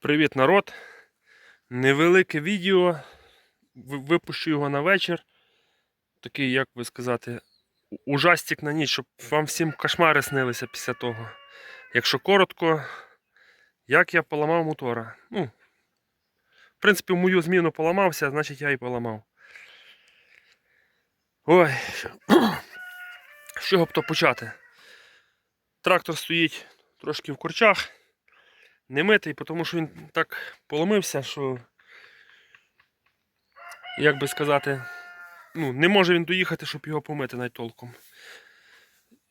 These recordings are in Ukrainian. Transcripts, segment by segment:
Привіт, народ! Невелике відео. Випущу його на вечір. Такий, як би сказати, ужастик на ніч, щоб вам всім кошмари снилися після того. Якщо коротко, як я поламав мотора. Ну, в принципі, в мою зміну поламався, значить я і поламав. Ой. З чого б то почати? Трактор стоїть трошки в корчах не митий, тому що він так поломився, що, як би сказати, ну, не може він доїхати, щоб його помити навіть толком.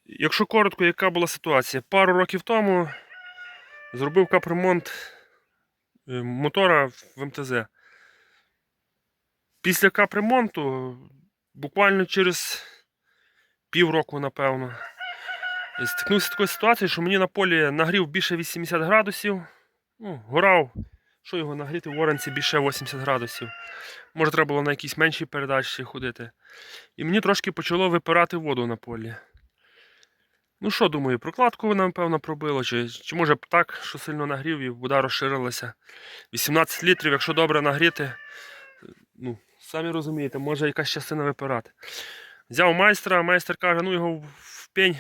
Якщо коротко, яка була ситуація? Пару років тому зробив капремонт е, мотора в МТЗ. Після капремонту, буквально через півроку, напевно, стикнувся з такою ситуацією, що мені на полі нагрів більше 80 градусів. Ну, горав, що його нагріти в оранці більше 80 градусів. Може, треба було на якійсь меншій передачі ходити. І мені трошки почало випирати воду на полі. Ну що, думаю, прокладку напевно пробило, чи, чи може так, що сильно нагрів і вода розширилася. 18 літрів, якщо добре нагріти, ну, самі розумієте, може якась частина випирати. Взяв майстра, майстер каже, ну його в пень,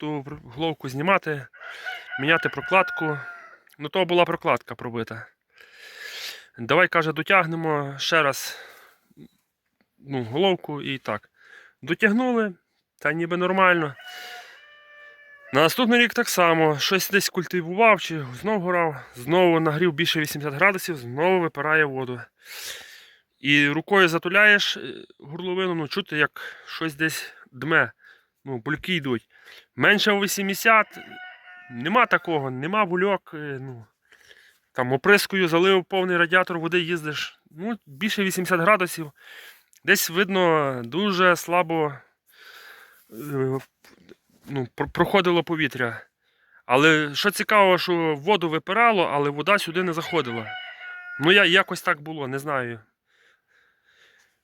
ту головку знімати, міняти прокладку. Ну, то була прокладка пробита. Давай, каже, дотягнемо ще раз ну, головку і так. Дотягнули, та ніби нормально. На наступний рік так само. Щось десь культивував чи знов горав, знову нагрів більше 80 градусів, знову випирає воду. І рукою затуляєш е, горловину, ну чути, як щось десь дме. Ну, бульки йдуть. Менше 80, нема такого, нема бульок. е, Ну, там оприскою залив повний радіатор води, їздиш. Ну, більше 80 градусів. Десь видно дуже слабо е, ну, проходило повітря. Але що цікаво, що воду випирало, але вода сюди не заходила. Ну, я якось так було, не знаю.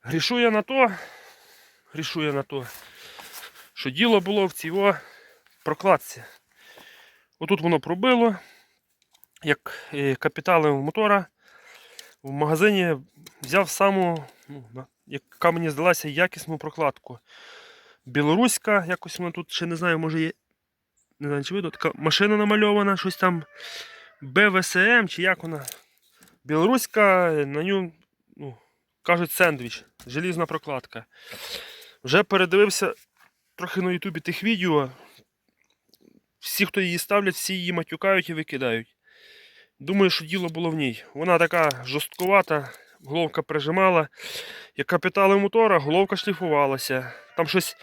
Грішу я на то, грішу я на то, що діло було в цій о прокладці. Отут воно пробило, як е, мотора. В магазині взяв саму, ну, яка мені здалася якісну прокладку. Білоруська, якось вона тут ще не знаю, може є. Не знаю, чи видно, така машина намальована, щось там БВСМ, чи як вона. Білоруська, на ню, ну, кажуть, сендвіч, желізна прокладка. Вже передивився трохи на Ютубі тих відео. Всі, хто її ставлять, всі її матюкають і викидають. Думаю, що діло було в ній. Вона така жорсткувата, головка прижимала. Як капітали мотора, головка шліфувалася. Там щось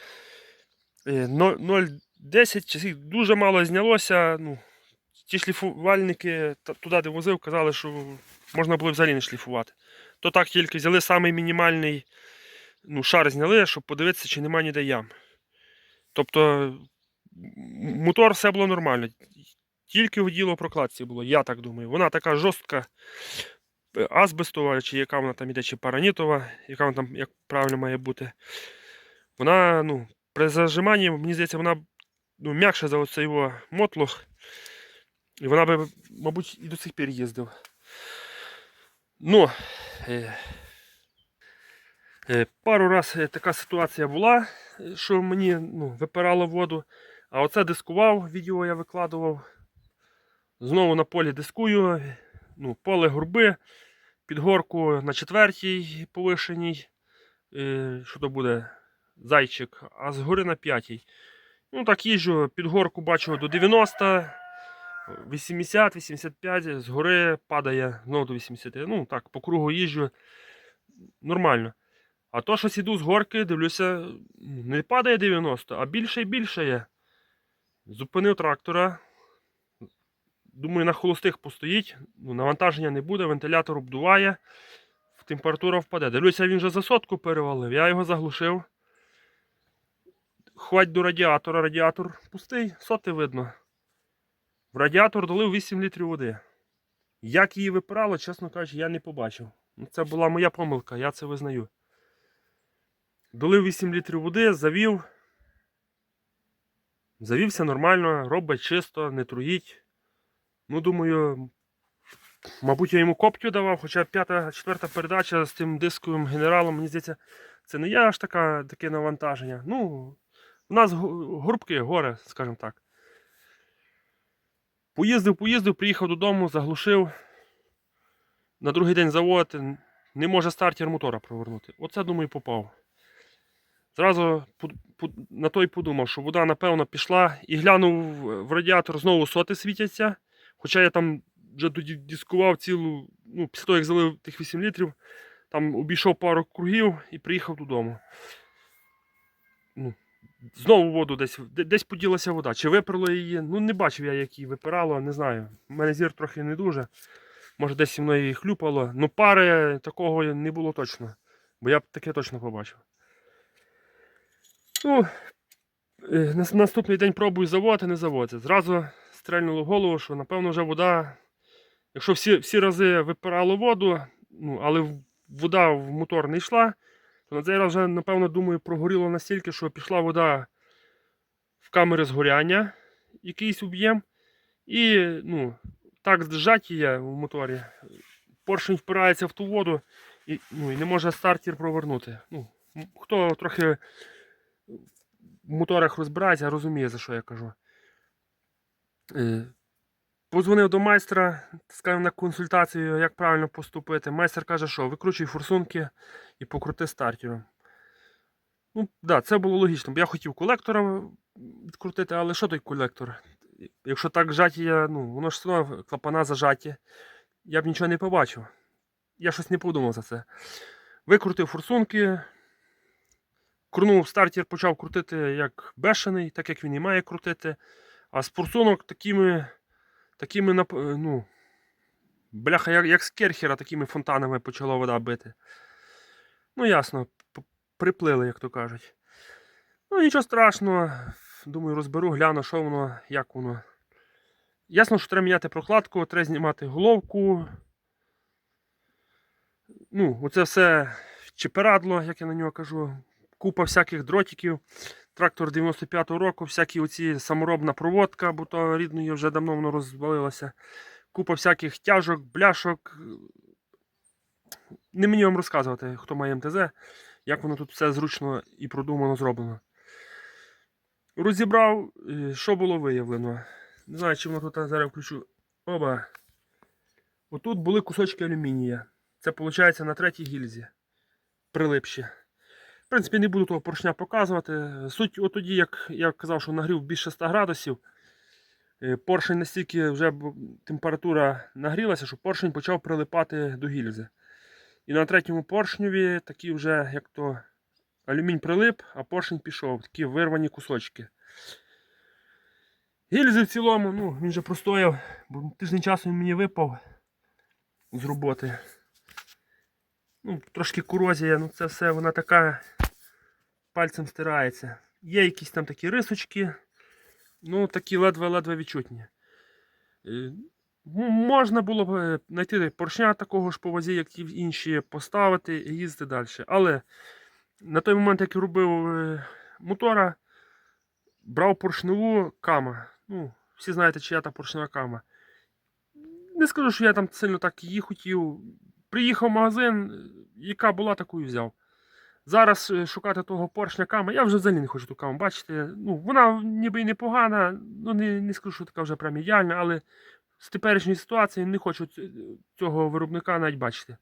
е, 0,10 чи дуже мало знялося. Ну, ті шліфувальники туди, де возив, казали, що можна було взагалі не шліфувати. То так тільки взяли самий мінімальний ну, шар зняли, щоб подивитися, чи нема ніде ям. Тобто мотор все було нормально. Тільки в діло прокладці було, я так думаю. Вона така жорстка е, азбестова, чи яка вона там іде, чи паранітова, яка вона там як правильно має бути. Вона, ну, при зажиманні, мені здається, вона ну, м'якша за оцей його мотлох. І вона би, мабуть, і до сих пір їздив. Ну, е, пару раз е, така ситуація була, е, що мені ну, випирало воду. А оце дискував, відео я викладував. Знову на полі дискую. Ну, поле горби, під горку на четвертій повишеній. Е, що то буде зайчик, а згори на п'ятій. Ну так їжджу, під горку бачу до 90, 80, 85, згори падає знову до 80. Ну так, по кругу їжджу. Нормально. А то, що іду з горки, дивлюся, не падає 90, а більше і більше є. Зупинив трактора. Думаю, на холостих постоїть, ну, навантаження не буде, вентилятор обдуває, температура впаде. Дивлюся, він вже за сотку перевалив, я його заглушив. Хвать до радіатора, радіатор пустий, соти видно. В радіатор долив 8 літрів води. Як її випирало, чесно кажучи, я не побачив. Це була моя помилка, я це визнаю. Долив 8 літрів води, завів. Завівся нормально, робить чисто, не труїть. Ну, думаю, Мабуть, я йому коптю давав, хоча п'ята, четверта передача з тим дисковим генералом, мені здається, це не є аж така, таке навантаження. Ну, у нас горбки, гори, скажімо так. Поїздив, поїздив, приїхав додому, заглушив. На другий день заводити, не може стартер мотора провернути. Оце, думаю, попав. Зразу на той подумав, що вода, напевно, пішла і глянув в радіатор, знову соти світяться. Хоча я там вже тоді дискував цілу, ну, після того, як залив тих 8 літрів, там обійшов пару кругів і приїхав додому. Ну, знову воду десь, десь поділася вода. Чи виперло її? Ну, не бачив я, як її випирало, не знаю. У мене зір трохи не дуже. Може, десь зі мною її хлюпало. Ну, пари такого не було точно. Бо я б таке точно побачив. Ну, на- наступний день пробую заводити, не заводити. Зразу стрельнуло голову, що напевно вже вода. Якщо всі, всі рази випирало воду, ну, але вода в мотор не йшла, то на цей раз вже, напевно, думаю, прогоріло настільки, що пішла вода в камери згоряння, якийсь об'єм. І ну, так зжаття в моторі. Поршень впирається в ту воду і, ну, і не може стартер провернути. Ну, хто трохи моторах розбирається, розуміє, за що я кажу. Е, Позвонив до майстра, сказав на консультацію, як правильно поступити. Майстер каже, що викручуй форсунки і покрути стартером. Ну, да, це було логічно, бо я хотів колектора відкрутити, але що той колектор? Якщо так зжаті, я, ну, воно ж одно клапана зажаті, я б нічого не побачив. Я щось не подумав за це. Викрутив форсунки, крунув стартер, почав крутити як бешений, так як він і має крутити. А з такими, такими нап- ну, бляха, як, як з керхера, такими фонтанами почала вода бити. Ну, ясно, приплили, як то кажуть. Ну, нічого страшного. Думаю, розберу, гляну, що воно, як воно. Ясно, що треба міняти прокладку, треба знімати головку. Ну, оце все чеперадло, як я на нього кажу. Купа всяких дротиків. Трактор 95-го року, всякі оці саморобна проводка, бо то рідної вже давно воно розвалилося. Купа всяких тяжок, бляшок. Не мені вам розказувати, хто має МТЗ, як воно тут все зручно і продумано зроблено. Розібрав, е, що було виявлено. Не знаю, чи воно тут зараз включу. Оба. Отут були кусочки алюмінія. Це виходить на третій гільзі. Прилипші. Принципі, не буду того поршня показувати. Суть от тоді, як я казав, що нагрів більше 100 градусів. е, Поршень настільки вже температура нагрілася, що поршень почав прилипати до гільзи. І на третьому поршневі такі вже, як то алюмінь прилип, а поршень пішов, такі вирвані кусочки. Гільзи в цілому, ну, він вже простояв, бо тиждень часу він мені випав з роботи. Ну, трошки корозія, ну це все вона така пальцем стирається. Є якісь там такі рисочки, ну такі ледве-ледве відчутні. Е, Можна було б е, знайти поршня такого ж по вазі, як ті інші, поставити і їздити далі. Але на той момент, як я робив е, мотора, брав поршневу кама. Ну, всі знаєте, чия та поршнева кама. Не скажу, що я там сильно так її хотів. Приїхав в магазин, яка була, таку і взяв. Зараз е, шукати того поршня кама, я вже взагалі не хочу ту каму бачити. Ну, вона ніби і непогана, ну не, не скажу, що така вже прям ідеальна, але з теперішньої ситуації не хочу цього виробника навіть бачити.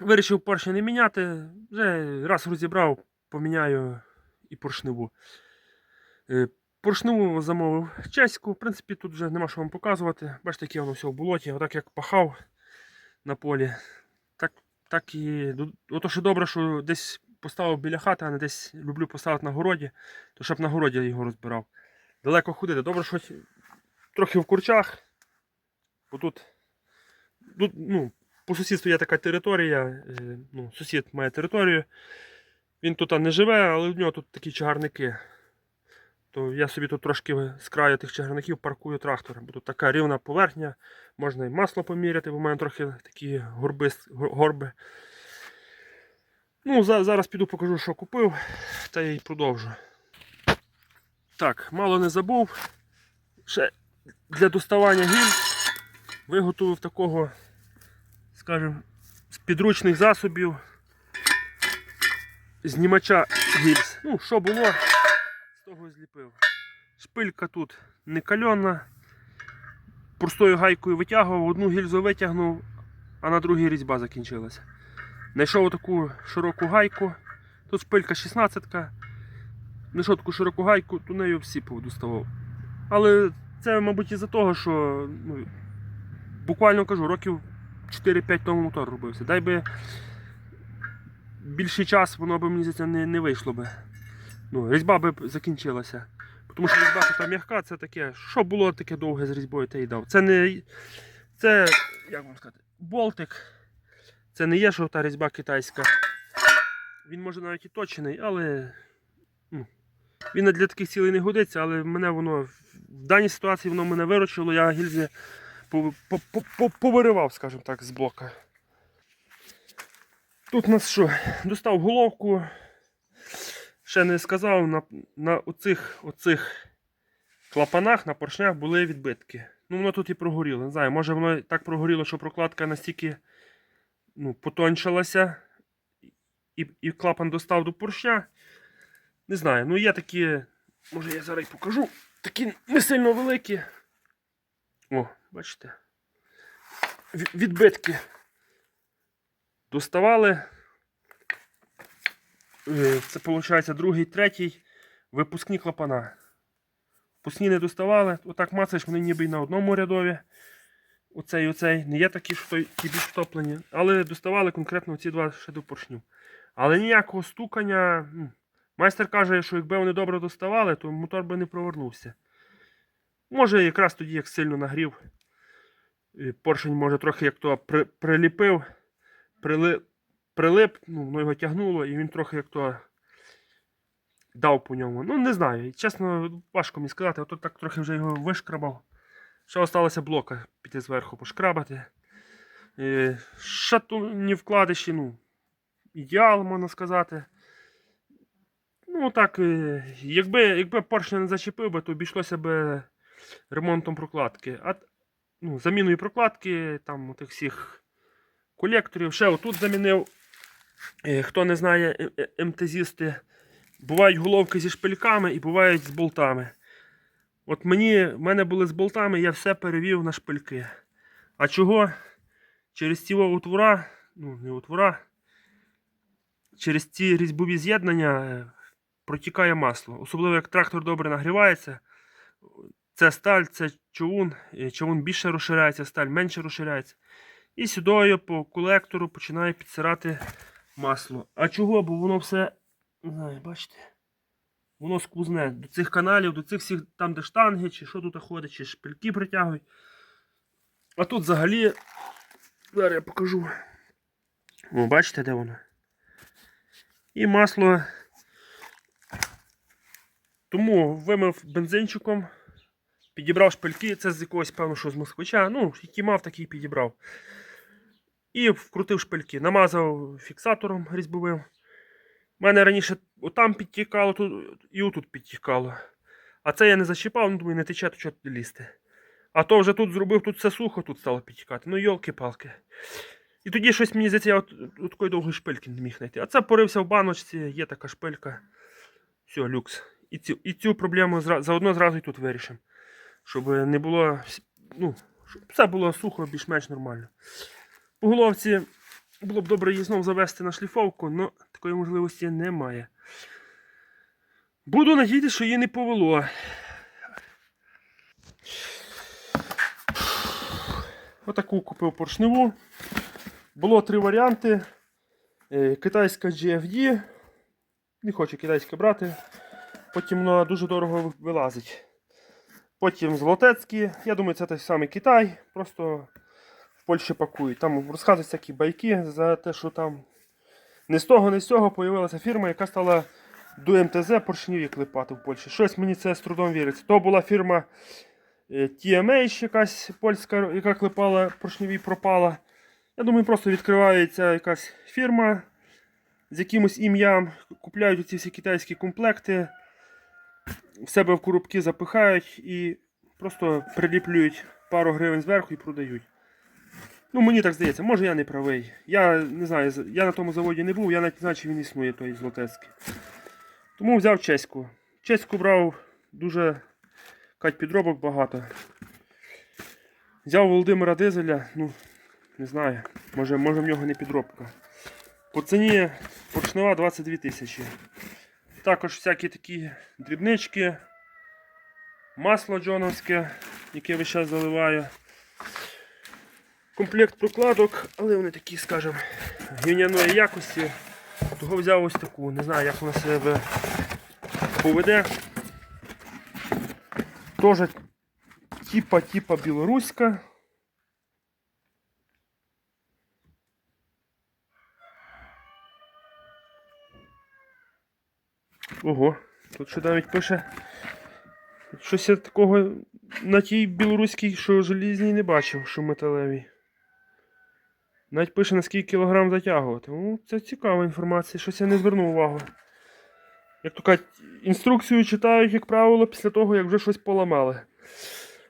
Вирішив поршня не міняти. Вже раз розібрав, поміняю і поршневу. Е, Поршневу замовив чеську. В принципі, тут вже нема що вам показувати. Бачите, яке воно все в болоті, отак як пахав на полі. Так, і. Ото що добре, що десь поставив біля хати, а не десь люблю поставити на городі, то щоб на городі я його розбирав. Далеко ходити. Добре, що трохи в курчах. Бо тут, тут ну, по сусідству є така територія. е, Ну, сусід має територію. Він тут не живе, але в нього тут такі чагарники. То я собі тут трошки з краю тих чагарників паркую трактор, бо тут така рівна поверхня, можна і масло поміряти, бо в мене трохи такі горби, горби. Ну, за- зараз піду покажу, що купив, та й продовжу. Так, мало не забув. Ще для доставання гіль виготовив такого, скажімо, з підручних засобів знімача гільз. Ну, що було, того зліпив. Шпилька тут не кальонна. Простою гайкою витягував, одну гільзу витягнув, а на другій різьба закінчилася. Знайшов таку широку гайку. Тут шпилька 16-ка. Знайшов таку широку гайку, то нею всі повдоставав. Але це, мабуть, із-за того, що ну, буквально кажу, років 4-5 тому мотор робився. Дай би більший час, воно би мені здається, не, не вийшло би. Ну, різьба би закінчилася. Тому що різьба тут м'яка, це таке, що було таке довге з різьбою, те й дав. Це не. Це, як вам сказати, болтик. Це не є, що та різьба китайська. Він може навіть і точений, але. Ну, він для таких цілей не годиться, але мене воно в даній ситуації воно мене виручило, я по- повиривав, скажімо так, з блока. Тут у нас що? Достав головку. Ще не сказав, на, на оцих, оцих клапанах, на поршнях були відбитки. Ну, воно тут і прогоріло. Не знаю, може воно так прогоріло, що прокладка настільки ну, потончилася, і, і клапан достав до поршня. Не знаю, ну є такі, може я зараз й покажу, такі не сильно великі. О, бачите. Відбитки. Доставали. Е, Це виходить другий, третій випускні клапана. Випускні не доставали, отак мацаєш, вони ніби й на одному рядові. Оцей і оцей. Не є такі, що ті більш втоплені. Але доставали конкретно ці два ще до поршнів. Але ніякого стукання. Майстер каже, що якби вони добре доставали, то мотор би не провернувся. Може, якраз тоді, як сильно нагрів. Поршень, може, трохи як то при, приліпив, прили, прилип, ну, воно його тягнуло, і він трохи як то дав по ньому. Ну, не знаю. Чесно, важко мені сказати, а так трохи вже його вишкрабав. Ще осталося блока піти зверху пошкрабати. Шатунні вкладиші, ну, ідеал, можна сказати. Ну, так, е, якби, якби поршня не зачепив би, то обійшлося б ремонтом прокладки. А ну, заміною прокладки, там тих всіх колекторів. Ще отут замінив. Е, Хто не знає, е- е- бувають головки зі шпильками і бувають з болтами. От мені, в мене були з болтами, я все перевів на шпильки. А чого? Через ці отвора, ну, не отвора, через ці різьбові з'єднання е, протікає масло. Особливо як трактор добре нагрівається. Це сталь, це човун. Човун більше розширяється, сталь менше розширяється. І сюди по колектору починає підсирати масло. А чого? Бо воно все, не знаю, бачите, воно сквозне до цих каналів, до цих всіх, там, де штанги, чи що тут ходить, чи шпильки притягують. А тут взагалі, зараз я покажу. О, бачите, де воно? І масло. Тому вимив бензинчиком, підібрав шпильки, це з якогось, певно, що з москвича. Ну, які мав, такі й підібрав. І вкрутив шпильки. Намазав фіксатором різьбовим. У мене раніше отам підтікало, тут і отут підтікало. А це я не зачіпав, ну думаю, не тече, то чого лізти. А то вже тут зробив, тут все сухо, тут стало підтікати. Ну, йолки-палки. І тоді щось мені здається, я от, от такої довгої шпильки не міг знайти. А це порився в баночці, є така шпилька. Все, люкс. І цю, і цю проблему зра, заодно зразу і тут вирішимо. Щоб не було. Ну, щоб все було сухо, більш-менш нормально. По головці було б добре її знов завести на шліфовку, але такої можливості немає. Буду надіятися, що її не повело. Отаку купив поршневу. Було три варіанти. Е, Китайська GFD. Не хочу китайське брати. Потім воно дуже дорого вилазить. Потім золотецькі. Я думаю, це той самий Китай. Просто Польщі пакують. Там розказують всякі байки за те, що там не з того, не з цього появилася фірма, яка стала до МТЗ поршневі клепати в Польщі. Щось мені це з трудом віриться. То була фірма е, TMH, якась польська, яка клепала поршневі пропала. Я думаю, просто відкривається якась фірма з якимось ім'ям, купляють ці всі китайські комплекти, в себе в коробки запихають і просто приліплюють пару гривень зверху і продають. Ну, мені так здається, може я не правий. Я не знаю, я на тому заводі не був, я навіть не знаю, чи він існує, той Злотецький. Тому взяв чеську. Чеську брав дуже кать підробок багато. Взяв Володимира Дизеля, ну, не знаю, може, може в нього не підробка. По ціні поршнева 22 тисячі. Також всякі такі дрібнички, масло джоновське, яке весь час заливаю. Комплект прокладок, але вони такі, скажімо, гівняної якості. Того взяв ось таку, не знаю, як вона себе поведе. Тоже типа типа білоруська. Ого, тут ще навіть пише. Щось я такого на тій білоруській, що желізній не бачив, що металевій. Навіть пише на скільки кілограм затягувати. Ну, це цікава інформація, щось я не звернув увагу. Як то кажуть, інструкцію читають, як правило, після того, як вже щось поламали.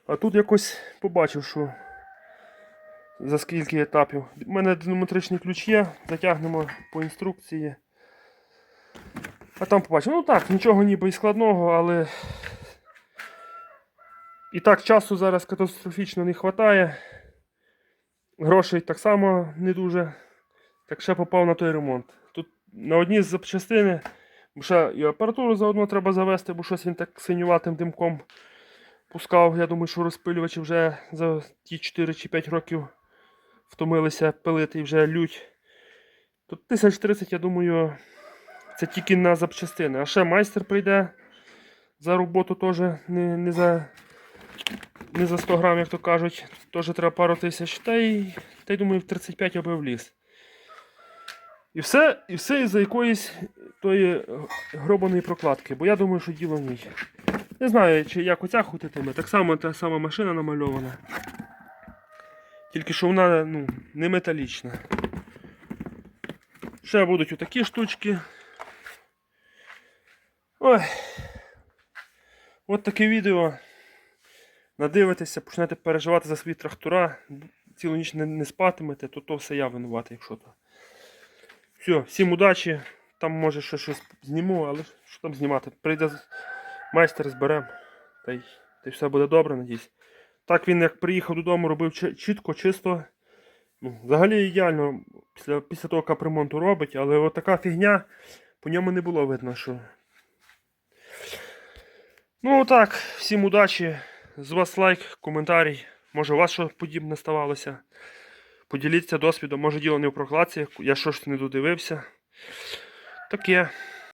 А тут якось побачив, що за скільки етапів. У мене динамометричний ключ є, затягнемо по інструкції. А там побачив. Ну так, нічого ніби і складного, але. І так часу зараз катастрофічно не вистачає. Грошей так само не дуже. Так ще попав на той ремонт. Тут на одній з запчастини, ще і апаратуру заодно треба завести, бо щось він так синюватим димком пускав. Я думаю, що розпилювачі вже за ті 4 чи 5 років втомилися пилити і вже лють. Тут 1030, я думаю, це тільки на запчастини. А ще майстер прийде за роботу теж не, не за. Не за 100 грам, як то кажуть, теж треба пару тисяч. Та й, та й думаю, в 35 аби вліз. І все, і все із-за якоїсь тої гробаної прокладки, бо я думаю, що діло в ній. Не знаю, чи як оця хутитиме. Так само та сама машина намальована. Тільки що вона ну, не металічна. Ще будуть отакі штучки. Ой. От таке відео надивитеся, почнете переживати за свої трактора, цілу ніч не, не спатимете, то то все я винуватий, якщо то. Все, всім удачі. Там може ще щось зніму, але що там знімати? Прийде майстер, зберемо. Та й, та й все буде добре, надіюсь. Так він як приїхав додому, робив чітко, чисто. Ну, взагалі ідеально після, після того капремонту робить, але от фігня, по ньому не було видно, що. Ну так, всім удачі. З вас лайк, коментарій. Може у вас що подібне ставалося. Поділіться досвідом, може діло не в прокладці, я щось не додивився. Таке.